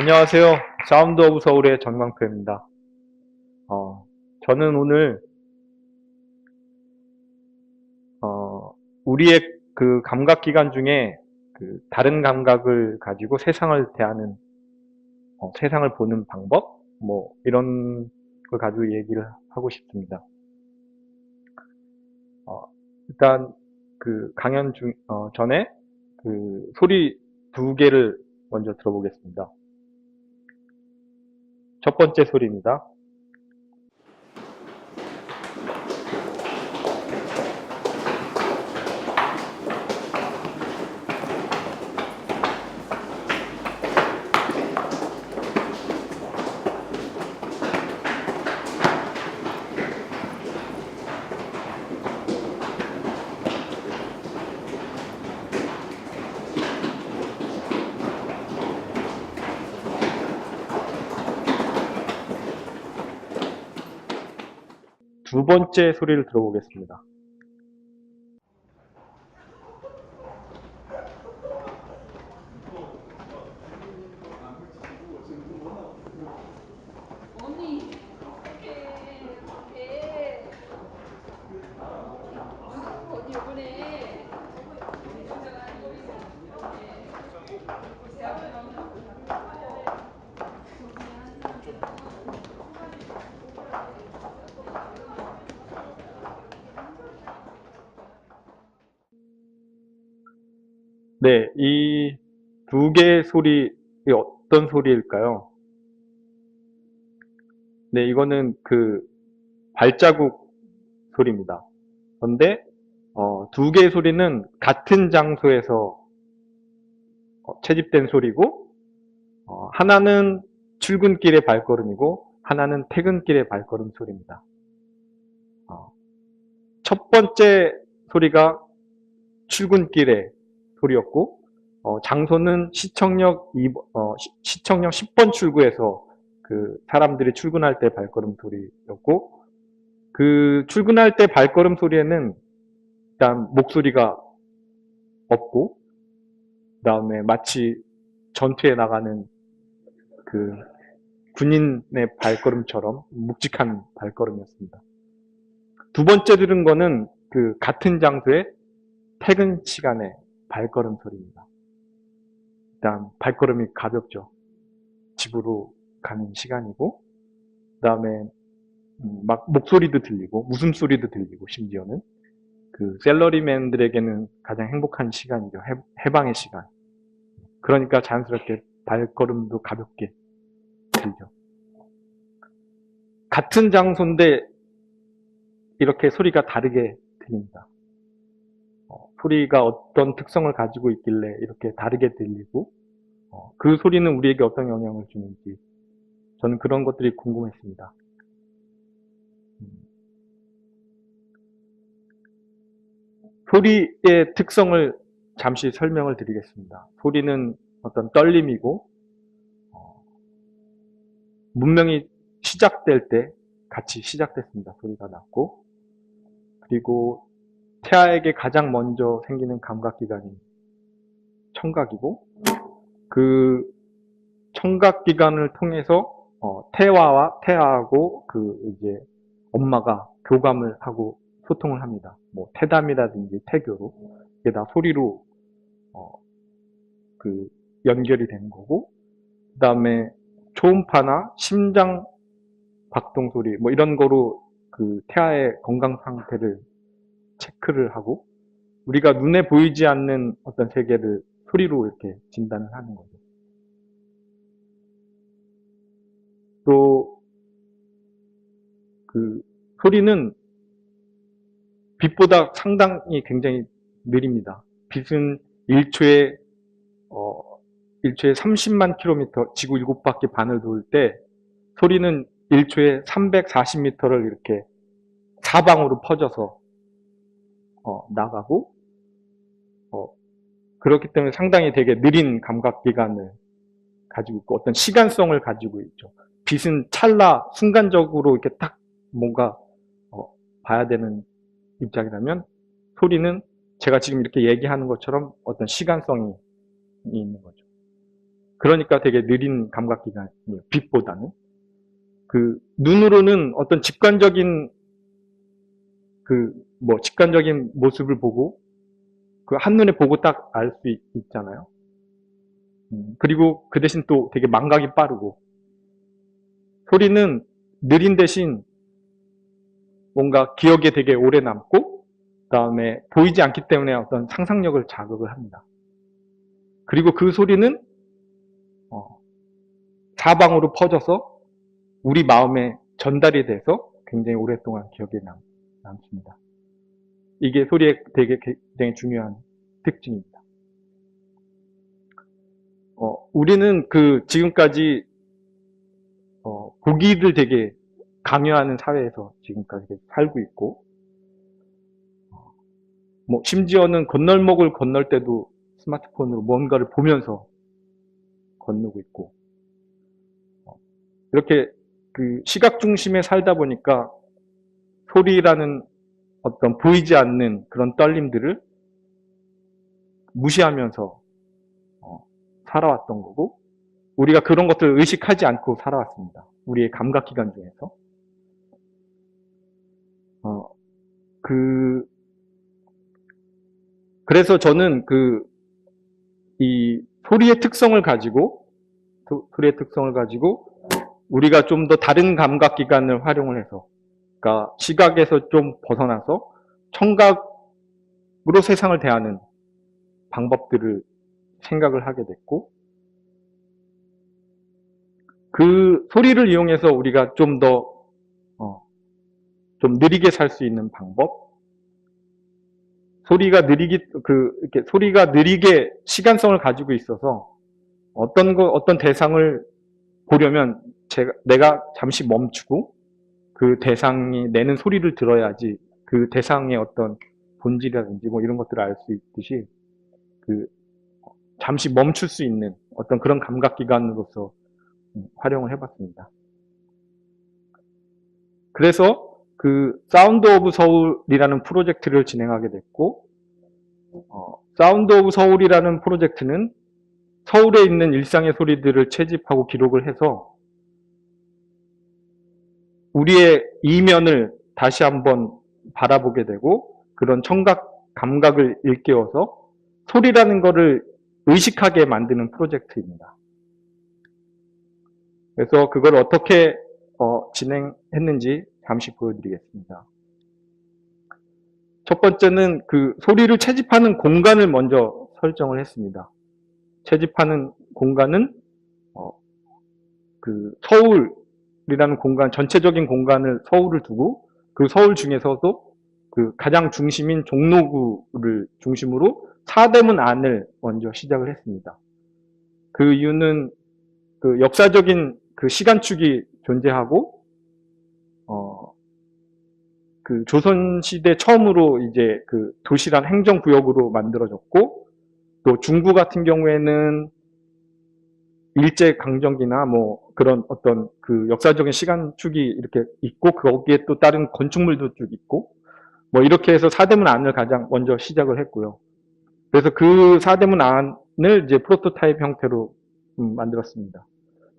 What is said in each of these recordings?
안녕하세요. 사운드 오브 서울의 정광표입니다. 어, 저는 오늘 어, 우리의 그 감각 기관 중에 그 다른 감각을 가지고 세상을 대하는 어, 세상을 보는 방법 뭐 이런 걸 가지고 얘기를 하고 싶습니다. 어, 일단 그 강연 중 어, 전에 그 소리 두 개를 먼저 들어보겠습니다. 첫 번째 소리입니다. 두 번째 소리를 들어보겠습니다. 언니 어떡해 어떡해 아유 언니 요번에 네, 이 두 개의 소리, 이 어떤 소리일까요? 네, 이거는 그 발자국 소리입니다. 그런데 어, 두 개의 소리는 같은 장소에서 어, 채집된 소리고 어, 하나는 출근길의 발걸음이고 하나는 퇴근길의 발걸음 소리입니다. 어, 첫 번째 소리가 출근길의 소리였고 어, 장소는 시청역 2, 어, 시- 시청역 10번 출구에서 그 사람들이 출근할 때 발걸음 소리였고 그 출근할 때 발걸음 소리에는 일단 목소리가 없고 그다음에 마치 전투에 나가는 그 군인의 발걸음처럼 묵직한 발걸음이었습니다. 두 번째 들은 거는 그 같은 장소에 퇴근 시간에 발걸음 소리입니다. 일단 발걸음이 가볍죠. 집으로 가는 시간이고, 그 다음에 막 목소리도 들리고 웃음소리도 들리고 심지어는 그 셀러리맨들에게는 가장 행복한 시간이죠. 해, 해방의 시간. 그러니까 자연스럽게 발걸음도 가볍게 들죠. 같은 장소인데 이렇게 소리가 다르게 들립니다. 어, 소리가 어떤 특성을 가지고 있길래 이렇게 다르게 들리고 어, 그 소리는 우리에게 어떤 영향을 주는지 저는 그런 것들이 궁금했습니다. 음. 소리의 특성을 잠시 설명을 드리겠습니다. 소리는 어떤 떨림이고 어, 문명이 시작될 때 같이 시작됐습니다. 소리가 났고 그리고 태아에게 가장 먼저 생기는 감각기관이 청각이고 그 청각기관을 통해서 어, 태아와 태아하고 그 이제 엄마가 교감을 하고 소통을 합니다. 뭐 태담이라든지 태교로 이게 다 소리로 어, 그 연결이 되는 거고 그 다음에 초음파나 심장 박동 소리 뭐 이런 거로 그 태아의 건강 상태를 체크를 하고 우리가 눈에 보이지 않는 어떤 세계를 소리로 이렇게 진단을 하는 거죠. 또 그 소리는 빛보다 상당히 굉장히 느립니다. 빛은 1초에 어 1초에 30만 킬로미터 지구 7바퀴 반을 돌 때 소리는 1초에 340m를 이렇게 사방으로 퍼져서 어, 나가고 어, 그렇기 때문에 상당히 되게 느린 감각기관을 가지고 있고 어떤 시간성을 가지고 있죠. 빛은 찰나 순간적으로 이렇게 딱 뭔가 어, 봐야 되는 입장이라면 소리는 제가 지금 이렇게 얘기하는 것처럼 어떤 시간성이 있는 거죠. 그러니까 되게 느린 감각기관이에요. 빛보다는. 그 눈으로는 어떤 직관적인 그 뭐 직관적인 모습을 보고 그 한눈에 보고 딱 알 수 있잖아요. 음, 그리고 그 대신 또 되게 망각이 빠르고 소리는 느린 대신 뭔가 기억에 되게 오래 남고 그다음에 보이지 않기 때문에 어떤 상상력을 자극을 합니다. 그리고 그 소리는 어, 사방으로 퍼져서 우리 마음에 전달이 돼서 굉장히 오랫동안 기억에 남, 남습니다. 이게 소리의 되게 굉장히 중요한 특징입니다. 어, 우리는 그 지금까지 어, 보기를 되게 강요하는 사회에서 지금까지 살고 있고, 어, 뭐 심지어는 건널목을 건널 때도 스마트폰으로 뭔가를 보면서 건너고 있고, 어, 이렇게 그 시각 중심에 살다 보니까 소리라는 어떤 보이지 않는 그런 떨림들을 무시하면서 어, 살아왔던 거고 우리가 그런 것들을 의식하지 않고 살아왔습니다. 우리의 감각 기관 중에서 어, 그 그래서 저는 그 이 소리의 특성을 가지고 소- 소리의 특성을 가지고 우리가 좀 더 다른 감각 기관을 활용을 해서 그러니까 시각에서 좀 벗어나서 청각으로 세상을 대하는 방법들을 생각을 하게 됐고 그 소리를 이용해서 우리가 좀더 어, 좀 느리게 살 수 있는 방법? 소리가 느리기 그 이렇게 소리가 느리게 시간성을 가지고 있어서 어떤 거 어떤 대상을 보려면 제가 내가 잠시 멈추고 그 대상이 내는 소리를 들어야지 그 대상의 어떤 본질이라든지 뭐 이런 것들을 알 수 있듯이 그 잠시 멈출 수 있는 어떤 그런 감각 기관으로서 음, 활용을 해봤습니다. 그래서 그 사운드 오브 서울이라는 프로젝트를 진행하게 됐고 어, 사운드 오브 서울이라는 프로젝트는 서울에 있는 일상의 소리들을 채집하고 기록을 해서 우리의 이면을 다시 한번 바라보게 되고 그런 청각 감각을 일깨워서 소리라는 것을 의식하게 만드는 프로젝트입니다. 그래서 그걸 어떻게 어, 진행했는지 잠시 보여드리겠습니다. 첫 번째는 그 소리를 채집하는 공간을 먼저 설정을 했습니다. 채집하는 공간은 어, 그 서울 이라는 공간 전체적인 공간을 서울을 두고 그 서울 중에서도 그 가장 중심인 종로구를 중심으로 사대문 안을 먼저 시작을 했습니다. 그 이유는 그 역사적인 그 시간축이 존재하고 어, 그 조선 시대 처음으로 이제 그 도시란 행정 구역으로 만들어졌고 또 중구 같은 경우에는 일제 강점기나 뭐 그런 어떤 그 역사적인 시간축이 이렇게 있고 거기에 또 다른 건축물도 쭉 있고 뭐 이렇게 해서 사대문 안을 가장 먼저 시작을 했고요. 그래서 그 사대문 안을 이제 프로토타입 형태로 음, 만들었습니다.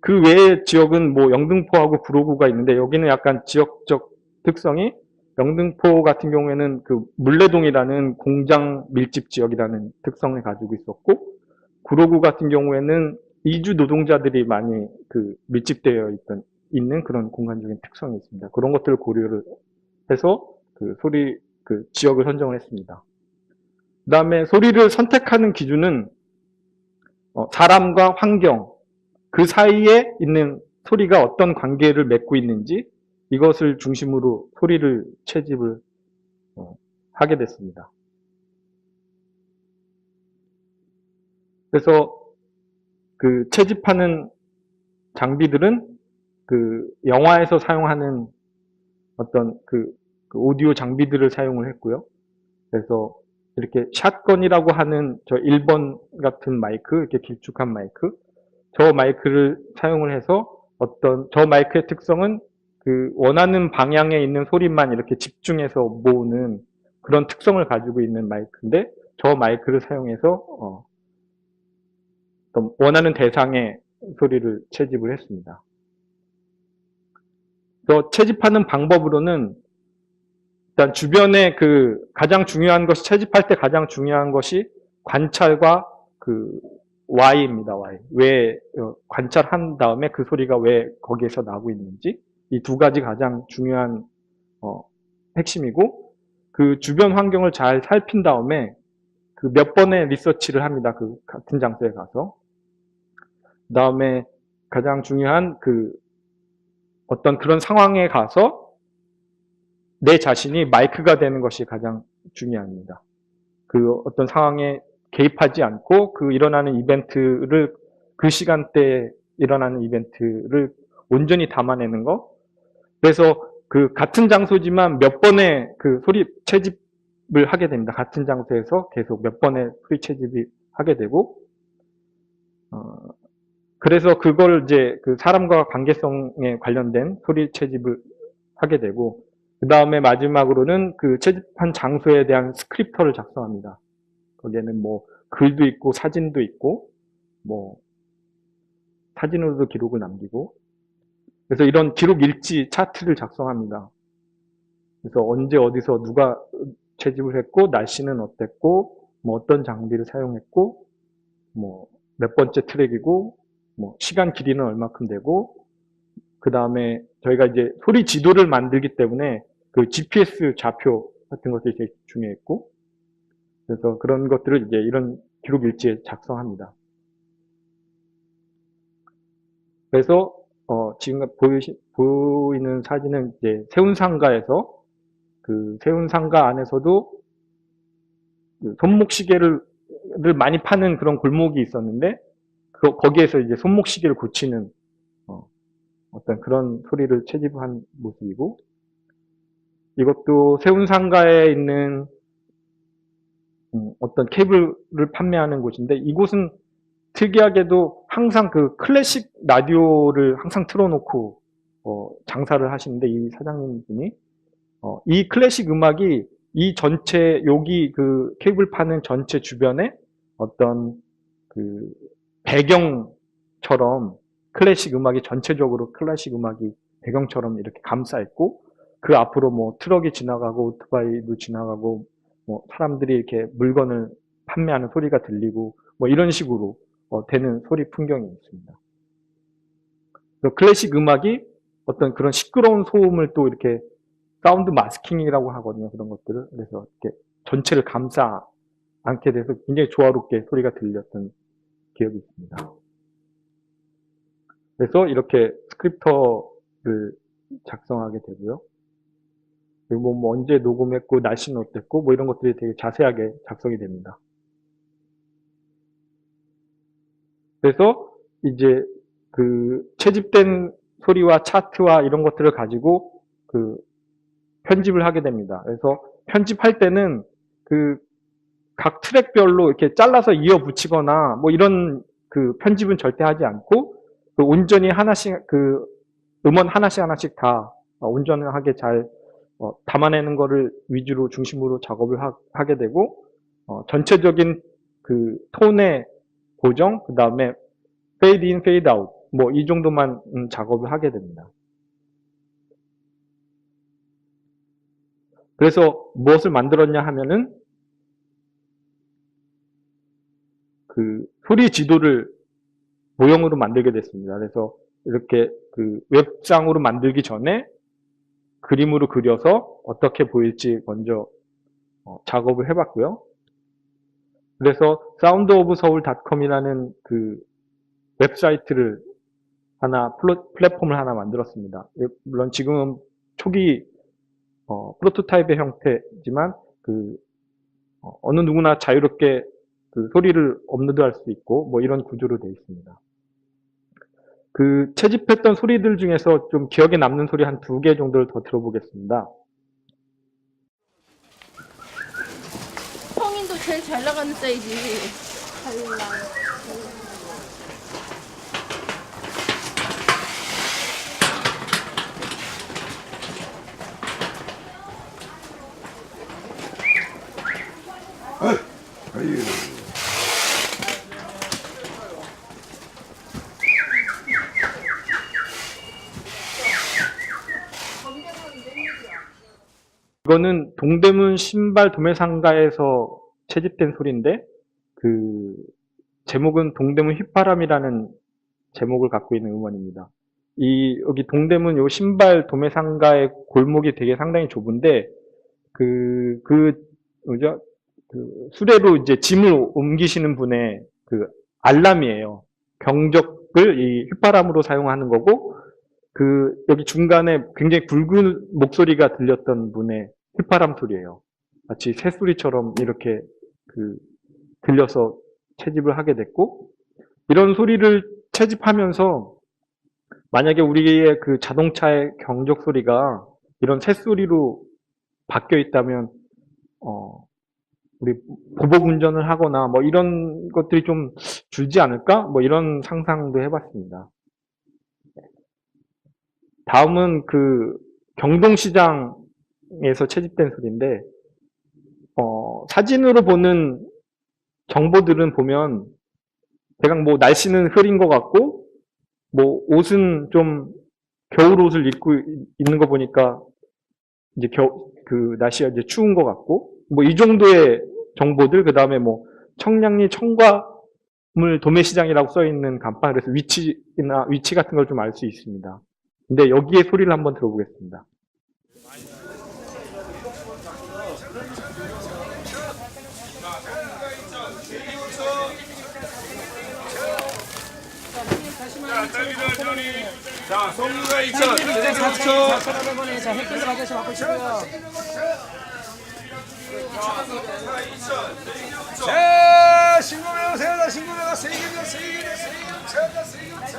그 외의 지역은 뭐 영등포하고 구로구가 있는데 여기는 약간 지역적 특성이 영등포 같은 경우에는 그 물레동이라는 공장 밀집 지역이라는 특성을 가지고 있었고 구로구 같은 경우에는 이주 노동자들이 많이 그 밀집되어 있던 있는 그런 공간적인 특성이 있습니다. 그런 것들을 고려를 해서 그 소리 그 지역을 선정을 했습니다. 그 다음에 소리를 선택하는 기준은 어, 사람과 환경 그 사이에 있는 소리가 어떤 관계를 맺고 있는지 이것을 중심으로 소리를 채집을 어, 하게 됐습니다. 그래서 그 채집하는 장비들은 그 영화에서 사용하는 어떤 그, 그 오디오 장비들을 사용을 했고요. 그래서 이렇게 샷건이라고 하는 저 1번 같은 마이크, 이렇게 길쭉한 마이크, 저 마이크를 사용을 해서 어떤 저 마이크의 특성은 그 원하는 방향에 있는 소리만 이렇게 집중해서 모으는 그런 특성을 가지고 있는 마이크인데 저 마이크를 사용해서 어, 원하는 대상의 소리를 채집을 했습니다. 또 채집하는 방법으로는 일단 주변에 그 가장 중요한 것이 채집할 때 가장 중요한 것이 관찰과 그 Y입니다. Y. 왜 어, 관찰한 다음에 그 소리가 왜 거기에서 나고 있는지 이 두 가지 가장 중요한 어, 핵심이고 그 주변 환경을 잘 살핀 다음에 그 몇 번의 리서치를 합니다. 그 같은 장소에 가서 그 다음에 가장 중요한 그 어떤 그런 상황에 가서 내 자신이 마이크가 되는 것이 가장 중요합니다. 그 어떤 상황에 개입하지 않고 그 일어나는 이벤트를 그 시간대에 일어나는 이벤트를 온전히 담아내는 거. 그래서 그 같은 장소지만 몇 번의 그 소리 채집을 하게 됩니다. 같은 장소에서 계속 몇 번의 소리 채집이 하게 되고, 어, 그래서 그걸 이제 그 사람과 관계성에 관련된 소리 채집을 하게 되고, 그 다음에 마지막으로는 그 채집한 장소에 대한 스크립터를 작성합니다. 거기에는 뭐 글도 있고 사진도 있고 뭐 사진으로도 기록을 남기고 그래서 이런 기록 일지 차트를 작성합니다. 그래서 언제 어디서 누가 채집을 했고 날씨는 어땠고 뭐 어떤 장비를 사용했고 뭐 몇 번째 트랙이고 뭐 시간 길이는 얼마큼 되고 그 다음에 저희가 이제 소리 지도를 만들기 때문에 그 GPS 좌표 같은 것들이 되게 중요했고 그래서 그런 것들을 이제 이런 기록 일지에 작성합니다. 그래서 어, 지금 보이시, 보이는 사진은 이제 세운상가에서 그 세운상가 안에서도 그 손목시계를 를 많이 파는 그런 골목이 있었는데 그, 거기에서 이제 손목 시계를 고치는 어, 어떤 그런 소리를 채집한 모습이고 이것도 세운상가에 있는 음, 어떤 케이블을 판매하는 곳인데 이곳은 특이하게도 항상 그 클래식 라디오를 항상 틀어놓고 어, 장사를 하시는데 이 사장님 분이. 어, 이 클래식 음악이 이 전체 여기 그 케이블 파는 전체 주변에 어떤 그 배경처럼 클래식 음악이 전체적으로 클래식 음악이 배경처럼 이렇게 감싸 있고 그 앞으로 뭐 트럭이 지나가고 오토바이도 지나가고 뭐 사람들이 이렇게 물건을 판매하는 소리가 들리고 뭐 이런 식으로 어, 되는 소리 풍경이 있습니다. 클래식 음악이 어떤 그런 시끄러운 소음을 또 이렇게 사운드 마스킹이라고 하거든요. 그런 것들을. 그래서 이렇게 전체를 감싸 않게 돼서 굉장히 조화롭게 소리가 들렸던 기억이 있습니다. 그래서 이렇게 스크립터를 작성하게 되고요. 그리고 뭐 언제 녹음했고 날씨는 어땠고 뭐 이런 것들이 되게 자세하게 작성이 됩니다. 그래서 이제 그 채집된 소리와 차트와 이런 것들을 가지고 그 편집을 하게 됩니다. 그래서 편집할 때는 그 각 트랙별로 이렇게 잘라서 이어 붙이거나 뭐 이런 그 편집은 절대 하지 않고 그 온전히 하나씩 그 음원 하나씩 하나씩 다 온전하게 잘 어, 담아내는 거를 위주로 중심으로 작업을 하, 게 되고 어, 전체적인 그 톤의 고정 그 다음에 페이드 인 페이드 아웃 뭐 이 정도만 음, 작업을 하게 됩니다. 그래서 무엇을 만들었냐 하면은 그 소리 지도를 모형으로 만들게 됐습니다. 그래서 이렇게 그 웹상으로 만들기 전에 그림으로 그려서 어떻게 보일지 먼저 어, 작업을 해봤고요. 그래서 soundofseoul.com이라는 그 웹사이트를 하나 플랫폼을 하나 만들었습니다. 예, 물론 지금은 초기 어, 프로토타입의 형태지만 그 어, 느 누구나 자유롭게 그 소리를 업로드할 수 있고 뭐 이런 구조로 되어 있습니다. 그 채집했던 소리들 중에서 좀 기억에 남는 소리 한 두 개 정도를 더 들어보겠습니다. 성인도 제일 잘 나가는 사이즈. 아유. 이거는 동대문 신발 도매상가에서 채집된 소리인데 그 제목은 동대문 휘파람이라는 제목을 갖고 있는 음원입니다. 이 여기 동대문 요 신발 도매상가의 골목이 되게 상당히 좁은데 그, 그, 뭐죠? 그 수레로 이제 짐을 옮기시는 분의 그 알람이에요. 경적을 이 휘파람으로 사용하는 거고, 그, 여기 중간에 굉장히 굵은 목소리가 들렸던 분의 휘파람 소리예요. 마치 새소리처럼 이렇게 그, 들려서 채집을 하게 됐고, 이런 소리를 채집하면서 만약에 우리의 그 자동차의 경적 소리가 이런 새소리로 바뀌어 있다면, 어, 우리 보복 운전을 하거나 뭐 이런 것들이 좀 줄지 않을까? 뭐 이런 상상도 해봤습니다. 다음은 그 경동시장 에서 채집된 소리인데, 어, 사진으로 보는 정보들은 보면 대강 뭐 날씨는 흐린 것 같고, 뭐 옷은 좀 겨울 옷을 입고 있는 거 보니까 이제 겨, 그 날씨가 이제 추운 것 같고, 뭐 이 정도의 정보들, 그 다음에 뭐 청량리 청과물 도매시장이라고 써 있는 간판, 그래서 위치나 위치 같은 걸 좀 알 수 있습니다. 근데 여기에 소리를 한번 들어보겠습니다. 자, 송유가 2천, 대장 4천. 여러분의 자 햇빛을 맡고 있고요. 자, 신고명. 자, 신고명 세개면 세개면 세개면 천자 세개면 천.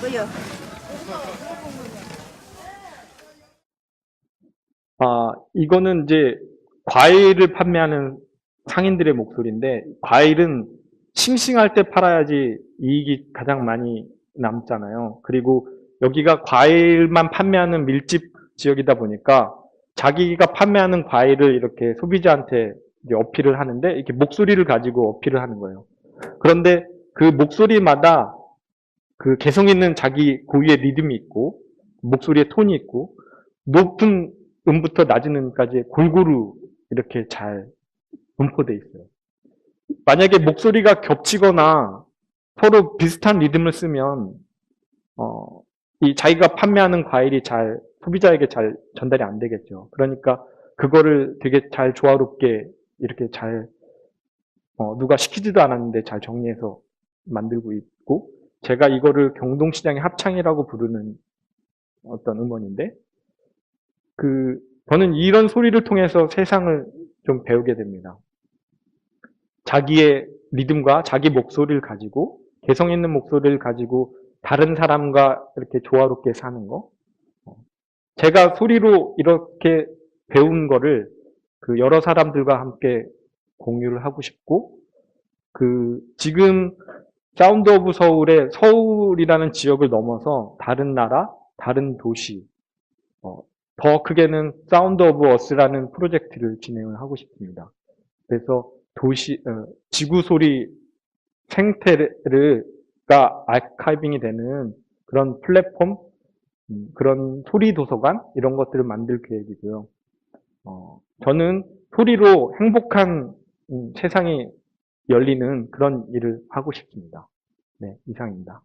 뭐요? 아, 이거는 이제 과일을 판매하는 상인들의 목소리인데, 과일은 싱싱할 때 팔아야지 이익이 가장 많이 남잖아요. 그리고 여기가 과일만 판매하는 밀집 지역이다 보니까 자기가 판매하는 과일을 이렇게 소비자한테 어필을 하는데, 이렇게 목소리를 가지고 어필을 하는 거예요. 그런데 그 목소리마다 그 개성 있는 자기 고유의 리듬이 있고, 목소리의 톤이 있고, 높은 음부터 낮은 음까지 골고루 이렇게 잘 분포되어 있어요. 만약에 목소리가 겹치거나 서로 비슷한 리듬을 쓰면 어, 이 자기가 판매하는 과일이 잘 소비자에게 잘 전달이 안 되겠죠. 그러니까 그거를 되게 잘 조화롭게 이렇게 잘 어, 누가 시키지도 않았는데 잘 정리해서 만들고 있고 제가 이거를 경동시장의 합창이라고 부르는 어떤 음원인데 그 저는 이런 소리를 통해서 세상을 좀 배우게 됩니다. 자기의 리듬과 자기 목소리를 가지고 개성 있는 목소리를 가지고 다른 사람과 이렇게 조화롭게 사는 거. 어. 제가 소리로 이렇게 배운 거를 그 여러 사람들과 함께 공유를 하고 싶고 그 지금 사운드 오브 서울의 서울이라는 지역을 넘어서 다른 나라, 다른 도시, 어, 더 크게는 사운드 오브 어스라는 프로젝트를 진행을 하고 싶습니다. 그래서 도시, 어, 지구 소리 생태가 아카이빙이 되는 그런 플랫폼, 음, 그런 소리 도서관 이런 것들을 만들 계획이고요. 어, 저는 소리로 행복한 음, 세상이 열리는 그런 일을 하고 싶습니다. 네, 이상입니다.